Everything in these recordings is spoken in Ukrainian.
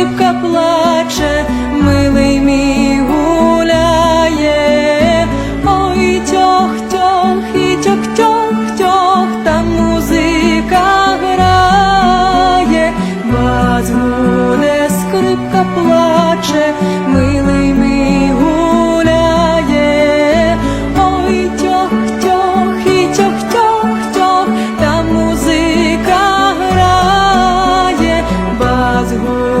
Скрипка плаче, милий мій гуляє, ой тьох тьох і тьох тьох тьох там музика грає, Базгуне скрипка плаче, милий мій гуляє, ой тьох тьох і тьох тьох тьох там музика грає, Базгуне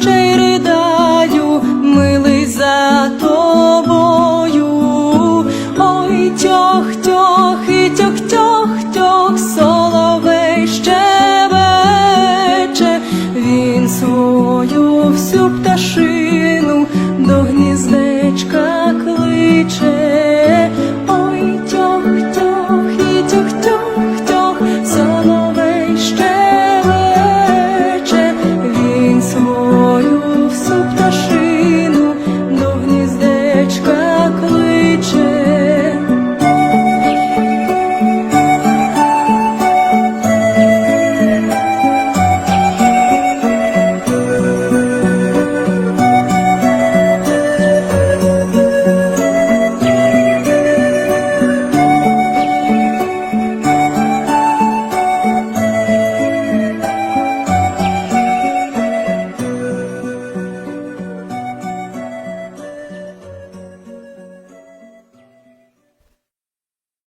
ще й ридаю, милий за тобою. Ой, тьох, тьох, і тьох, тьох, тьох, соловей щебече, він свою всю пташину